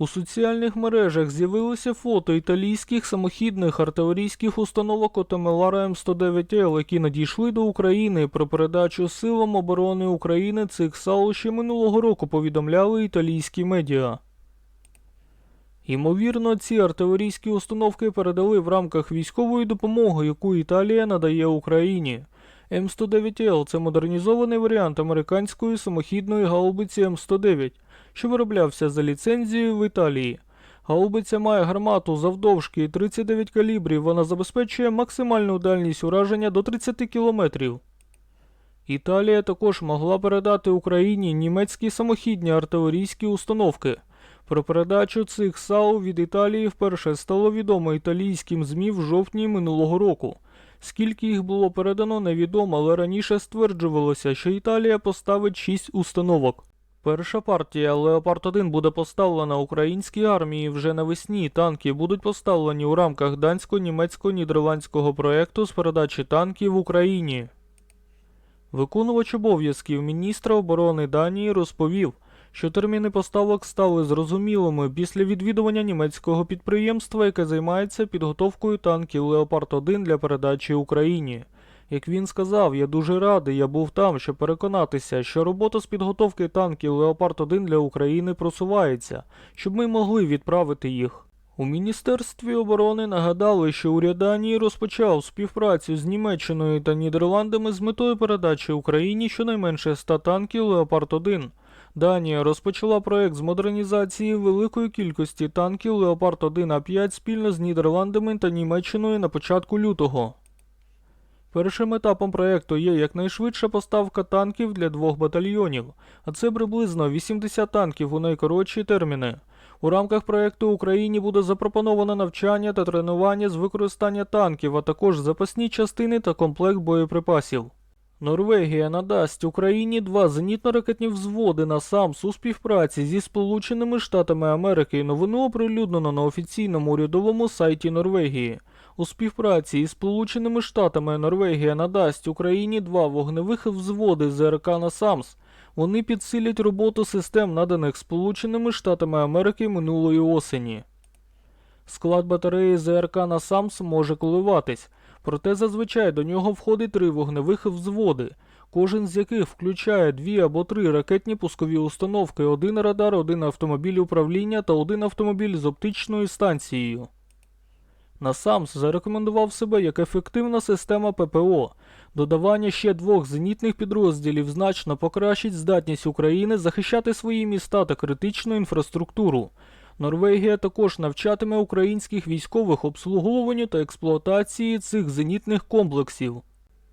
У соціальних мережах з'явилося фото італійських самохідних артилерійських установок Отемелара М109Л, які надійшли до України про передачу силам оборони України цих САУ ще минулого року повідомляли італійські медіа. Ймовірно, ці артилерійські установки передали в рамках військової допомоги, яку Італія надає Україні. М109Л це модернізований варіант американської самохідної гаубиці М109, що вироблявся за ліцензією в Італії. Гаубиця має гармату завдовжки 39 калібрів, вона забезпечує максимальну дальність ураження до 30 кілометрів. Італія також могла передати Україні німецькі самохідні артилерійські установки. Про передачу цих САУ від Італії вперше стало відомо італійським ЗМІ в жовтні минулого року. Скільки їх було передано, невідомо, але раніше стверджувалося, що Італія поставить 6 установок. Перша партія Леопард 1 буде поставлена українській армії вже навесні. Танки будуть поставлені у рамках дансько-німецько-нідерландського проекту з передачі танків в Україні. Виконувач обов'язків міністра оборони Данії розповів, що терміни поставок стали зрозумілими після відвідування німецького підприємства, яке займається підготовкою танків Леопард 1 для передачі Україні. Як він сказав, я дуже радий, я був там, щоб переконатися, що робота з підготовки танків Леопард 1 для України просувається, щоб ми могли відправити їх. У Міністерстві оборони нагадали, що уряд Данії розпочав співпрацю з Німеччиною та Нідерландами з метою передачі Україні щонайменше 100 танків Леопард 1 Данія розпочала проект з модернізації великої кількості танків Леопард 1 А5 спільно з Нідерландами та Німеччиною на початку лютого. Першим етапом проекту є якнайшвидша поставка танків для двох батальйонів, а це приблизно 80 танків у найкоротші терміни. У рамках проекту Україні буде запропоновано навчання та тренування з використання танків, а також запасні частини та комплект боєприпасів. Норвегія надасть Україні два зенітно-ракетні взводи на САМС у співпраці зі Сполученими Штатами Америки. Новину оприлюднено на офіційному урядовому сайті Норвегії. У співпраці із Сполученими Штатами Норвегія надасть Україні два вогневих взводи ЗРК на САМС. Вони підсилять роботу систем, наданих Сполученими Штатами Америки минулої осені. Склад батареї ЗРК на САМС може коливатись, проте зазвичай до нього входить три вогневих взводи, кожен з яких включає дві або три ракетні пускові установки, один радар, один автомобіль управління та один автомобіль з оптичною станцією. Насамс зарекомендував себе як ефективна система ППО. Додавання ще двох зенітних підрозділів значно покращить здатність України захищати свої міста та критичну інфраструктуру. Норвегія також навчатиме українських військових обслуговуванню та експлуатації цих зенітних комплексів.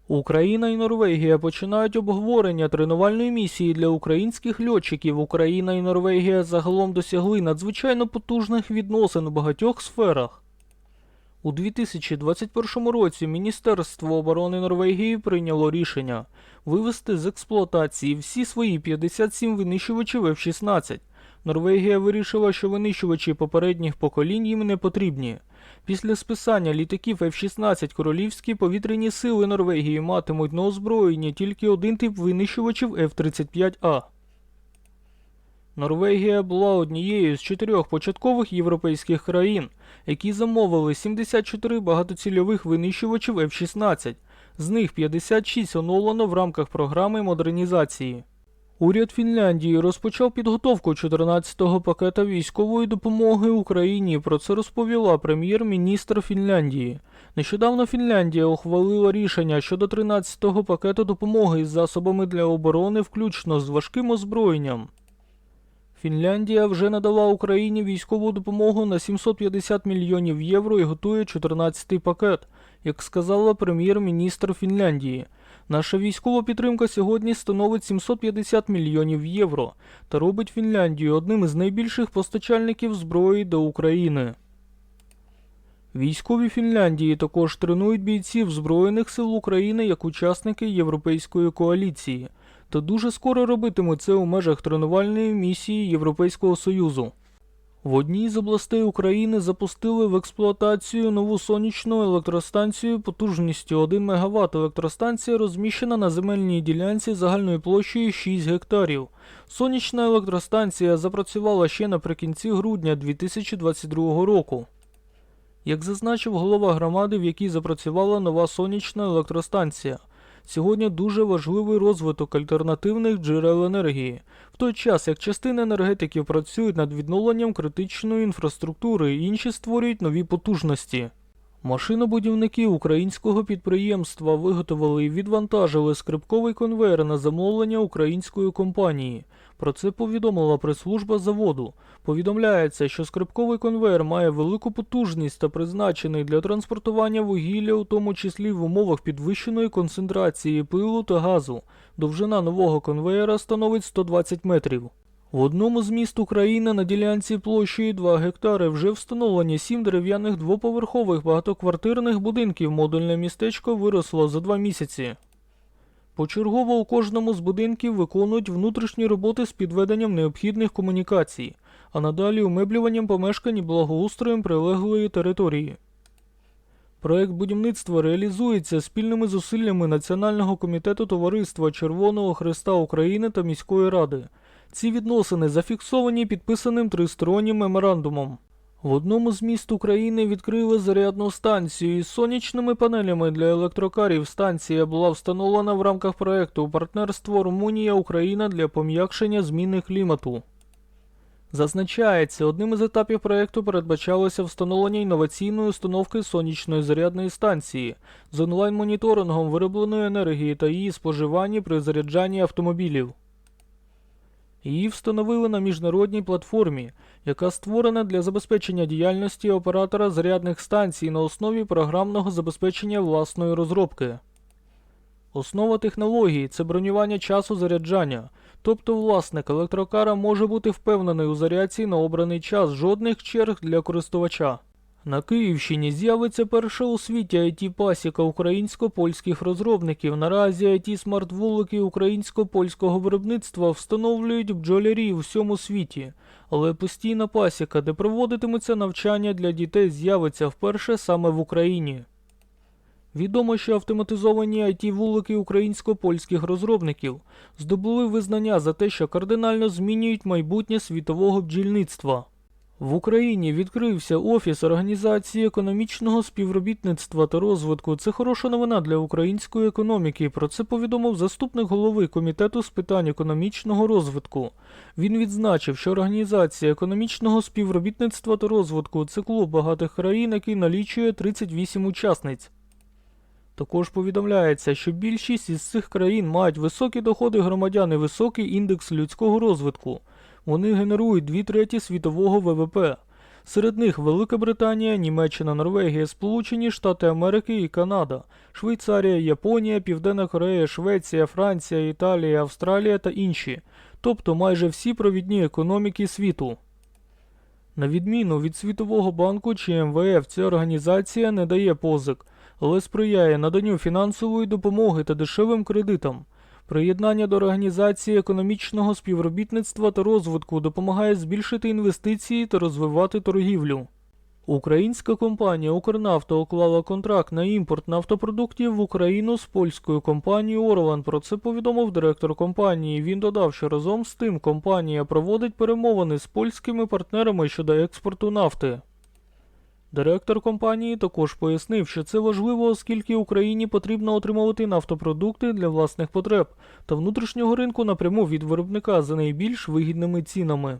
Україна і Норвегія починають обговорення тренувальної місії для українських льотчиків. Україна і Норвегія загалом досягли надзвичайно потужних відносин у багатьох сферах. У 2021 році Міністерство оборони Норвегії прийняло рішення вивести з експлуатації всі свої 57 винищувачів F-16. Норвегія вирішила, що винищувачі попередніх поколінь їм не потрібні. Після списання літаків F-16 королівські повітряні сили Норвегії матимуть на озброєнні тільки один тип винищувачів F-35A. Норвегія була однією з чотирьох початкових європейських країн, які замовили 74 багатоцільових винищувачів F-16, з них 56 оновлено в рамках програми модернізації. Уряд Фінляндії розпочав підготовку 14-го пакета військової допомоги Україні. Про це розповіла прем'єр-міністр Фінляндії. Нещодавно Фінляндія ухвалила рішення щодо 13-го пакету допомоги із засобами для оборони, включно з важким озброєнням. Фінляндія вже надала Україні військову допомогу на 750 мільйонів євро і готує 14-й пакет, як сказала прем'єр-міністр Фінляндії. Наша військова підтримка сьогодні становить 750 мільйонів євро та робить Фінляндію одним із найбільших постачальників зброї до України. Військові Фінляндії також тренують бійців Збройних сил України як учасники Європейської коаліції, та дуже скоро робитимуть це у межах тренувальної місії Європейського Союзу. В одній з областей України запустили в експлуатацію нову сонячну електростанцію потужністю 1 МВт. Електростанція розміщена на земельній ділянці загальною площею 6 гектарів. Сонячна електростанція запрацювала ще наприкінці грудня 2022 року. Як зазначив голова громади, в якій запрацювала нова сонячна електростанція, сьогодні дуже важливий розвиток альтернативних джерел енергії, в той час як частина енергетиків працюють над відновленням критичної інфраструктури, інші створюють нові потужності. Машинобудівники українського підприємства виготовили і відвантажили скрипковий конвейер на замовлення української компанії. Про це повідомила прес-служба заводу. Повідомляється, що скрипковий конвейер має велику потужність та призначений для транспортування вугілля, у тому числі в умовах підвищеної концентрації пилу та газу. Довжина нового конвейера становить 120 метрів. В одному з міст України на ділянці площею 2 гектари вже встановлені 7 дерев'яних двоповерхових багатоквартирних будинків. Модульне містечко виросло за два місяці. Почергово у кожному з будинків виконують внутрішні роботи з підведенням необхідних комунікацій, а надалі умеблюванням помешкань і благоустроєм прилеглої території. Проект будівництва реалізується спільними зусиллями Національного комітету Товариства Червоного Христа України та міської ради. Ці відносини зафіксовані підписаним тристороннім меморандумом. В одному з міст України відкрили зарядну станцію із сонячними панелями для електрокарів. Станція була встановлена в рамках проекту Партнерство Румунія-Україна для пом'якшення зміни клімату. Зазначається, одним із етапів проекту передбачалося встановлення інноваційної установки сонячної зарядної станції з онлайн-моніторингом виробленої енергії та її споживання при заряджанні автомобілів. Її встановили на міжнародній платформі, яка створена для забезпечення діяльності оператора зарядних станцій на основі програмного забезпечення власної розробки. Основа технології це бронювання часу заряджання, тобто власник електрокара може бути впевнений у зарядці на обраний час жодних черг для користувача. На Київщині з'явиться перша у світі it пасіка українсько-польських розробників. Наразі it смарт-вулики українсько-польського виробництва встановлюють бджолярі у всьому світі, але постійна пасіка, де проводитиметься навчання для дітей, з'явиться вперше саме в Україні. Відомо, що автоматизовані it вулики українсько-польських розробників здобули визнання за те, що кардинально змінюють майбутнє світового бджільництва. В Україні відкрився офіс Організації економічного співробітництва та розвитку. Це хороша новина для української економіки. Про це повідомив заступник голови комітету з питань економічного розвитку. Він відзначив, що Організація економічного співробітництва та розвитку це клуб багатих країн, який налічує 38 учасниць. Також повідомляється, що більшість із цих країн мають високі доходи громадян і високий індекс людського розвитку. Вони генерують дві треті світового ВВП. Серед них Велика Британія, Німеччина, Норвегія, Сполучені Штати Америки і Канада, Швейцарія, Японія, Південна Корея, Швеція, Франція, Італія, Австралія та інші, тобто майже всі провідні економіки світу. На відміну від Світового банку чи МВФ, ця організація не дає позик, але сприяє наданню фінансової допомоги та дешевим кредитам. Приєднання до Організації економічного співробітництва та розвитку допомагає збільшити інвестиції та розвивати торгівлю. Українська компанія Укрнафта уклала контракт на імпорт нафтопродуктів в Україну з польською компанією Орлан. Про це повідомив директор компанії. Він додав, що разом з тим компанія проводить перемовини з польськими партнерами щодо експорту нафти. Директор компанії також пояснив, що це важливо, оскільки Україні потрібно отримувати нафтопродукти для власних потреб та внутрішнього ринку напряму від виробника за найбільш вигідними цінами.